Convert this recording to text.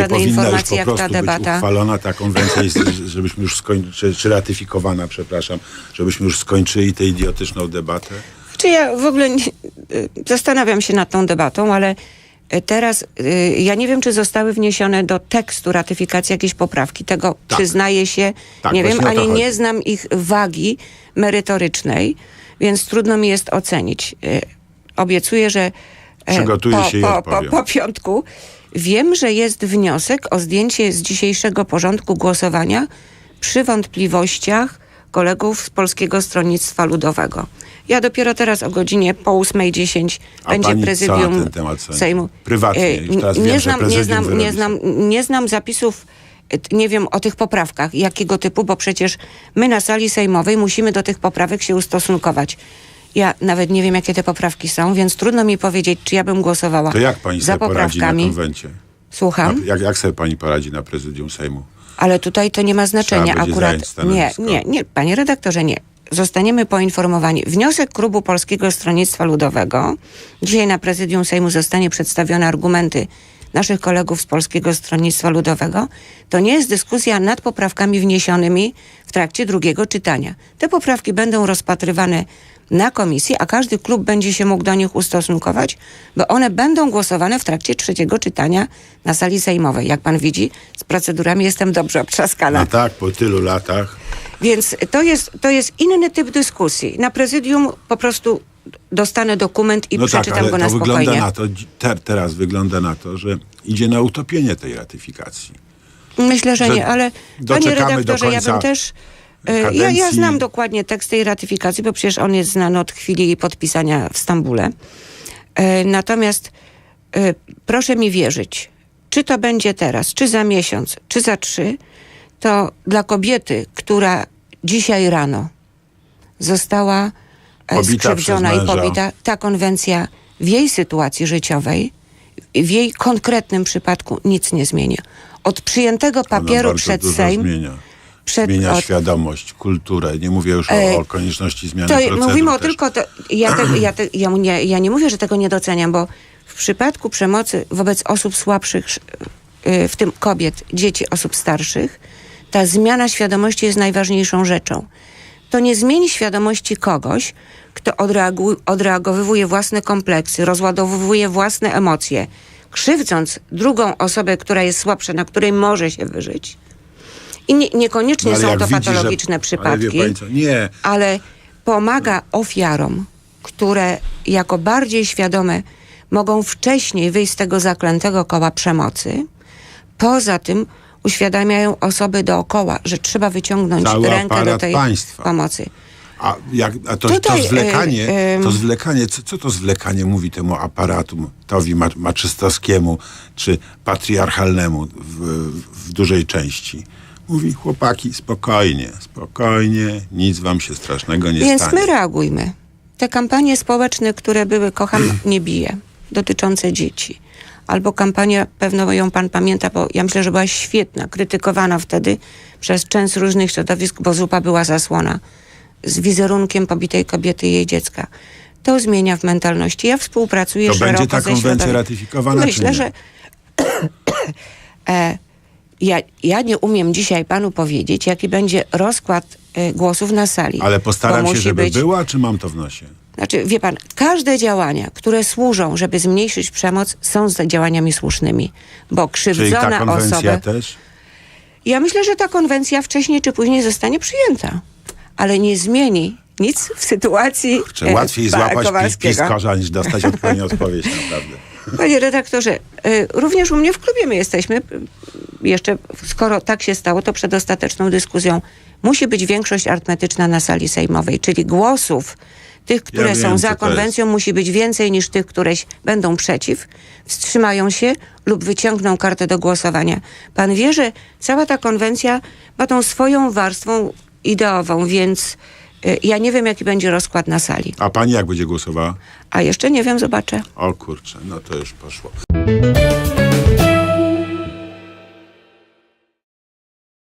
żadnej powinna informacji, jak ta prostu być debata. uchwalona ta konwencja, z- żebyśmy już skończyli, czy, ratyfikowana, przepraszam, żebyśmy już skończyli tę idiotyczną debatę? Czy ja w ogóle nie, y, zastanawiam się nad tą debatą, ale y, teraz y, ja nie wiem, czy zostały wniesione do tekstu ratyfikacji jakieś poprawki. Tego Tak. przyznaję się, Tak, nie wiem, ani nie znam ich wagi merytorycznej, więc trudno mi jest ocenić. Obiecuję, że e, Przygotuję po, się po, po, po piątku wiem, że jest wniosek o zdjęcie z dzisiejszego porządku głosowania przy wątpliwościach kolegów z Polskiego Stronnictwa Ludowego. Ja dopiero teraz o godzinie po 8.10 A będzie prezydium ten temat? Sejmu. Prywatnie, E, już teraz nie, wiem, znam, nie, znam, nie, znam, nie znam zapisów, e, nie wiem o tych poprawkach, jakiego typu, bo przecież my na sali sejmowej musimy do tych poprawek się ustosunkować. Ja nawet nie wiem, jakie te poprawki są, więc trudno mi powiedzieć, czy ja bym głosowała To jak pani sobie poradzi na konwencie? Słucham? Na, jak, jak sobie pani poradzi na prezydium Sejmu? Ale tutaj to nie ma znaczenia. Akurat nie, nie, nie, panie redaktorze, nie. Zostaniemy poinformowani. Wniosek klubu Polskiego Stronnictwa Ludowego. Dzisiaj na prezydium Sejmu zostanie przedstawione argumenty naszych kolegów z Polskiego Stronnictwa Ludowego. To nie jest dyskusja nad poprawkami wniesionymi w trakcie drugiego czytania. Te poprawki będą rozpatrywane na komisji, a każdy klub będzie się mógł do nich ustosunkować, bo one będą głosowane w trakcie trzeciego czytania na sali sejmowej. Jak pan widzi, z procedurami jestem dobrze obtrzaskana. No tak, po tylu latach. Więc to jest, to jest inny typ dyskusji. Na prezydium po prostu dostanę dokument i No tak, przeczytam ale go to na wygląda spokojnie. na to, te, teraz wygląda na to, że idzie na utopienie tej ratyfikacji. Myślę, że że nie, ale panie redaktorze, ja bym też. E, Ja, ja znam dokładnie tekst tej ratyfikacji, bo przecież on jest znany od chwili jej podpisania w Stambule. E, Natomiast e, proszę mi wierzyć, czy to będzie teraz, czy za miesiąc, czy za trzy, to dla kobiety, która dzisiaj rano została Pobita skrzywdzona i pobita, ta konwencja w jej sytuacji życiowej, w jej konkretnym przypadku nic nie zmieni. Od przyjętego papieru przed Sejm, Zmienia. Przed, zmienia od, świadomość, kulturę. Nie mówię już o, E, o konieczności zmiany to procedur mówimy o też. tylko, to, ja, te, ja, te, ja, nie, ja nie mówię, że tego nie doceniam, bo w przypadku przemocy wobec osób słabszych, sz- y, w tym kobiet, dzieci, osób starszych, ta zmiana świadomości jest najważniejszą rzeczą. To nie zmieni świadomości kogoś, kto odreagu, odreagowuje własne kompleksy, rozładowuje własne emocje, krzywdząc drugą osobę, która jest słabsza, na której może się wyżyć. I nie, niekoniecznie No, są to widzi, patologiczne że, przypadki Ale? Nie, ale pomaga ofiarom, które jako bardziej świadome mogą wcześniej wyjść z tego zaklętego koła przemocy. Poza tym uświadamiają osoby dookoła, że trzeba wyciągnąć Cały rękę do tej państwa. pomocy. A, jak, a to, Tutaj, to zwlekanie, e, em, to zwlekanie co, co to zwlekanie mówi temu aparatowi ma- maczystowskiemu czy patriarchalnemu w, w dużej części? Mówi, chłopaki, spokojnie, spokojnie, nic wam się strasznego nie Więc stanie. my reagujmy. Te kampanie społeczne, które były Kocham nie bije, dotyczące dzieci, albo kampania, pewno ją pan pamięta, bo ja myślę, że była świetna, krytykowana wtedy przez część różnych środowisk, bo zupa była zasłona z wizerunkiem pobitej kobiety i jej dziecka. To zmienia w mentalności. Ja współpracuję To szeroko będzie ta konwencja ratyfikowana, Myślę, że e, ja, ja nie umiem dzisiaj panu powiedzieć, jaki będzie rozkład e, głosów na sali. Ale postaram się, żeby być, była, czy mam to w nosie? Znaczy, wie pan, każde działania, które służą, żeby zmniejszyć przemoc, są działaniami słusznymi. Bo Czyli ta krzywdzona konwencja też? Ja myślę, że ta konwencja wcześniej czy później zostanie przyjęta. Ale nie zmieni nic w sytuacji Czy e, łatwiej złapać pi- Kowalskiego. piskorza, niż dostać odpowiednią odpowiedź, naprawdę. Panie redaktorze, y, również u mnie w klubie my jesteśmy, jeszcze skoro tak się stało, to przed ostateczną dyskusją musi być większość arytmetyczna na sali sejmowej, czyli głosów tych, które wiem, są za konwencją, musi być więcej niż tych, które będą przeciw, wstrzymają się lub wyciągną kartę do głosowania. Pan wie, że cała ta konwencja ma tą swoją warstwą ideową, więc ja nie wiem, jaki będzie rozkład na sali. A pani jak będzie głosowała? A jeszcze nie wiem, zobaczę. O kurczę, no to już poszło.